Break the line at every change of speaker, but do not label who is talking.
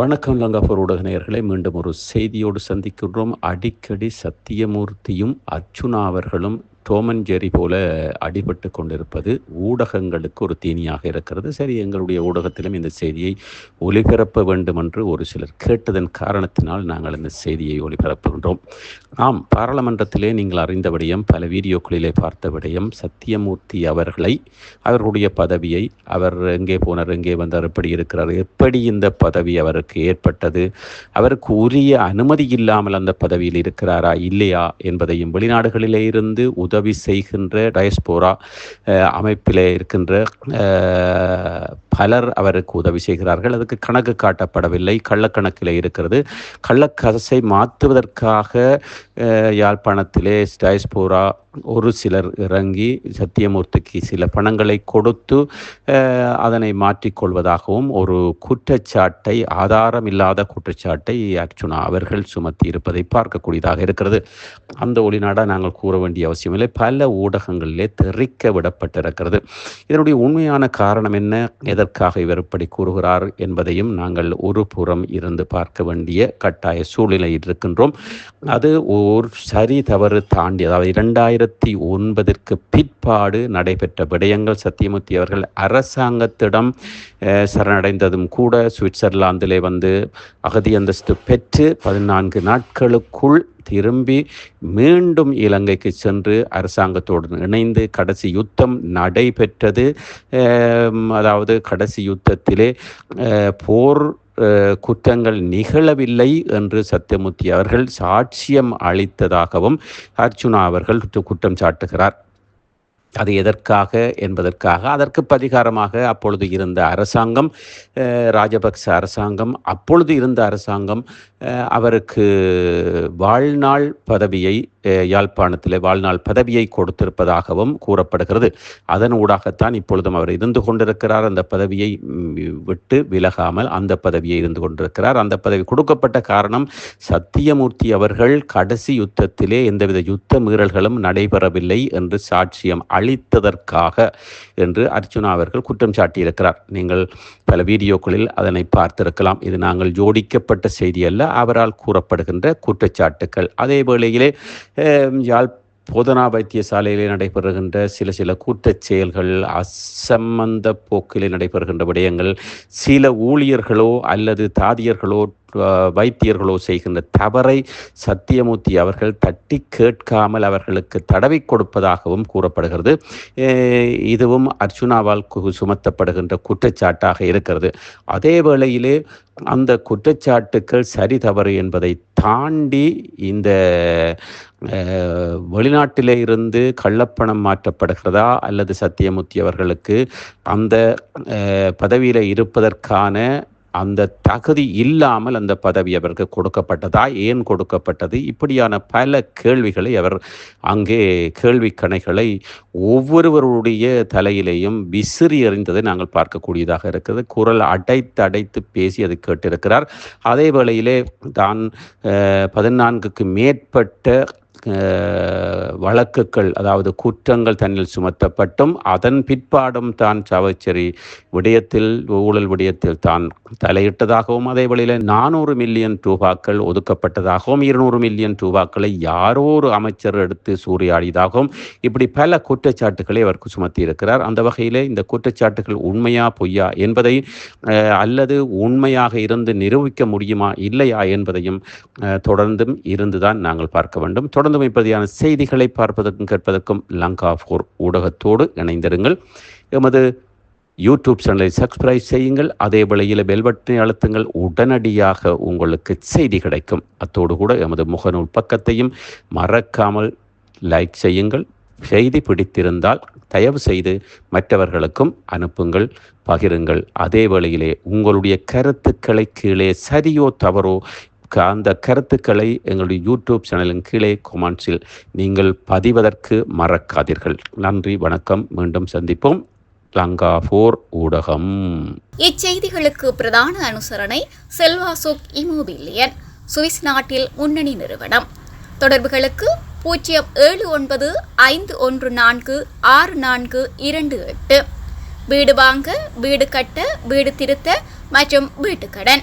வணக்கம் லங்காபூர் ஊடக நேயர்களை மீண்டும் ஒரு செய்தியோடு சந்திக்கின்றோம். அடிக்கடி சத்தியமூர்த்தியும் அர்ச்சுனா அவர்களும் டோமன் ஜெரி போல அடிபட்டு கொண்டிருப்பது ஊடகங்களுக்கு ஒரு தீனியாக இருக்கிறது. சரி எங்களுடைய ஊடகத்திலும் இந்த செய்தியை ஒளிபரப்ப வேண்டும் என்று ஒரு சிலர் கேட்டதன் காரணத்தினால் நாங்கள் இந்த செய்தியை ஒளிபரப்புகின்றோம் ஆம் பாராளுமன்றத்திலே நீங்கள் அறிந்த விடயம் பல வீடியோக்களிலே பார்த்த விடயம் சத்தியமூர்த்தி அவர்களை அவர்களுடைய பதவியை அவர் எங்கே போனார் எங்கே வந்தார் எப்படி இருக்கிறார் எப்படி இந்த பதவி அவருக்கு ஏற்பட்டது அவருக்கு உரிய அனுமதி இல்லாமல் அந்த பதவியில் இருக்கிறாரா இல்லையா என்பதையும் வெளிநாடுகளிலே இருந்து உதவி செய்கின்ற டயஸ்போரா அமைப்பிலே இருக்கின்ற பலர் அவருக்கு உதவி செய்கிறார்கள். அதுக்கு கணக்கு காட்டப்படவில்லை. கள்ளக்கணக்கிலே இருக்கிறது. கள்ளக்கசை மாற்றுவதற்காக யாழ்ப்பாணத்திலே டயஸ்போரா ஒரு சிலர் இறங்கி சத்தியமூர்த்திக்கு சில பணங்களை கொடுத்து அதனை மாற்றிக்கொள்வதாகவும் ஒரு குற்றச்சாட்டை ஆதாரம் இல்லாத குற்றச்சாட்டை அர்ச்சுனா அவர்கள் சுமத்தி இருப்பதை பார்க்கக்கூடியதாக இருக்கிறது. அந்த ஒளிநாடா நாங்கள் கூற வேண்டிய அவசியமில்லை. பல ஊடகங்களிலே தெரிக்க விடப்பட்டிருக்கிறது. இதனுடைய உண்மையான காரணம் என்ன? எதற்காக இவர் இப்படி கூறுகிறார் என்பதையும் நாங்கள் ஒரு புறம் இருந்து பார்க்க வேண்டிய கட்டாய சூழ்நிலையில் இருக்கின்றோம். அது ஓர் சரி தவறு தாண்டி அதாவது இரண்டாயிரம் இரண்டாயிரத்தி ஒன்பதற்கு பிற்பாடு நடைபெற்ற விடயங்கள் சத்தியமூர்த்தி அவர்கள் அரசாங்கத்திடம் சரணடைந்ததும் கூட சுவிட்சர்லாந்திலே வந்து அகதி அந்தஸ்து பெற்று பதினான்கு நாட்களுக்குள் திரும்பி மீண்டும் இலங்கைக்கு சென்று அரசாங்கத்தோடு இணைந்து கடைசி யுத்தம் நடைபெற்றது. அதாவது கடைசி யுத்தத்திலே போர் குற்றங்கள் நிகழவில்லை என்று சத்தியமூர்த்தி அவர்கள் சாட்சியம் அளித்ததாகவும் அர்ச்சுனா அவர்கள் குற்றம் சாட்டுகிறார். அது எதற்காக என்பதற்காக. அதற்கு பரிகாரமாக அப்பொழுது இருந்த அரசாங்கம் ராஜபக்ச அரசாங்கம் அப்பொழுது இருந்த அரசாங்கம் அவருக்கு வாழ்நாள் பதவியை யாழ்ப்பாணத்தில் வாழ்நாள் பதவியை கொடுத்திருப்பதாகவும் கூறப்படுகிறது. அதன் ஊடாகத்தான் இப்பொழுதும் அவர் இருந்து கொண்டிருக்கிறார். அந்த பதவியை விட்டு விலகாமல் அந்த பதவியை இருந்து கொண்டிருக்கிறார். அந்த பதவி கொடுக்கப்பட்ட காரணம் சத்தியமூர்த்தி அவர்கள் கடைசி யுத்தத்திலே எந்தவித யுத்த மீறல்களும் நடைபெறவில்லை என்று சாட்சியம் அளித்ததற்காக என்று அர்ச்சுனா அவர்கள் குற்றம் சாட்டியிருக்கிறார். நீங்கள் பல வீடியோக்களில் அதனை பார்த்திருக்கலாம். இது நாங்கள் ஜோடிக்கப்பட்ட செய்தி அல்ல அவரால் கூறப்படுகின்ற குற்றச்சாட்டுக்கள். அதே வேளையிலே யாழ் போதனா வைத்தியசாலையிலே நடைபெறுகின்ற சில சில கூட்டச் செயல்கள் அசம்பந்த போக்கிலே நடைபெறுகின்ற விடயங்கள் சில ஊழியர்களோ அல்லது தாதியர்களோ வைத்தியர்களோ செய்கின்ற தவறை சத்தியமூர்த்தி அவர்கள் தட்டி கேட்காமல் அவர்களுக்கு தடவி கொடுப்பதாகவும் கூறப்படுகிறது. இதுவும் அர்ஜுனாவால் சுமத்தப்படுகின்ற குற்றச்சாட்டாக இருக்கிறது. அதே வேளையிலே அந்த குற்றச்சாட்டுக்கள் சரி தவறு என்பதை தாண்டி இந்த வெளிநாட்டிலே இருந்து கள்ளப்பணம் மாற்றப்படுகிறதா அல்லது சத்தியமூர்த்தி அவர்களுக்கு அந்த பதவியில் இருப்பதற்கான அந்த தகுதி இல்லாமல் அந்த பதவி அவருக்கு கொடுக்கப்பட்டதா ஏன் கொடுக்கப்பட்டது? இப்படியான பல கேள்விகளை அவர் அங்கே கேள்வி கணைகளை ஒவ்வொருவருடைய தலையிலேயும் விசிறி எறிந்ததை நாங்கள் பார்க்கக்கூடியதாக இருக்குது. குரல் அடைத்து அடைத்து பேசி அதை கேட்டிருக்கிறார். அதே வேளையிலே தான் பதினான்குக்கு மேற்பட்ட வழக்குகள் அதாவது குற்றங்கள் தன்னில் சுமத்தப்பட்டும் அதன் பிற்பாடும் தான் சாவச்சேரி விடயத்தில் ஊழல் விடயத்தில் தான் தலையிட்டதாகவும் அதே வழியில் நானூறு மில்லியன் ரூபாக்கள் ஒதுக்கப்பட்டதாகவும் இருநூறு மில்லியன் ரூபாக்களை யாரோ ஒரு அமைச்சர் எடுத்து சூறையாடியதாகவும் இப்படி பல குற்றச்சாட்டுகளை அவர் சுமத்தி இருக்கிறார் அந்த வகையில் இந்த குற்றச்சாட்டுகள் உண்மையா பொய்யா என்பதை அல்லது உண்மையாக இருந்து நிரூபிக்க முடியுமா இல்லையா என்பதையும் தொடர்ந்தும் இருந்துதான் நாங்கள் பார்க்க வேண்டும். தொடர்ந்து தொடர்ந்து செய்திகளை பார்ப்பதற்கும் கேட்பதற்கும் லங்கா ஃபோர் ஊடகத்தோடு இணைந்திருங்கள். எமது யூடியூப் சேனலை சப்ஸ்கிரைப் செய்யுங்கள். அதே வேளையில் பெல்பட்டனை அழுத்துங்கள். உடனடியாக உங்களுக்கு செய்தி கிடைக்கும். அத்தோடு கூட எமது முகநூல் பக்கத்தையும் மறக்காமல் லைக் செய்யுங்கள். செய்தி பிடித்திருந்தால் தயவு செய்து மற்றவர்களுக்கும் அனுப்புங்கள் பகிருங்கள். அதே வேளையிலே உங்களுடைய கருத்துக்களை கீழே சரியோ தவறோ அந்த கருத்துக்களை எங்களுடைய யூடியூப் சேனலின் கீழே கொமெண்ட்ஸில் நீங்கள் பதிவதற்கு மறக்காதீர்கள். நன்றி வணக்கம். மீண்டும் சந்திப்போம். லங்கா போர் ஊடகம்.
இச்செய்திகளுக்கு பிரதான அனுசரணை செல்வாசோக் இமோபிலியன் சுவிஸ் நாட்டில் முன்னணி நிறுவனம். தொடர்புகளுக்கு பூஜ்ஜியம் ஏழு ஒன்பது ஐந்து ஒன்று நான்கு ஆறு நான்கு இரண்டு எட்டு. வீடு வாங்க வீடு கட்ட வீடு திருத்த மற்றும் வீட்டுக்கடன்.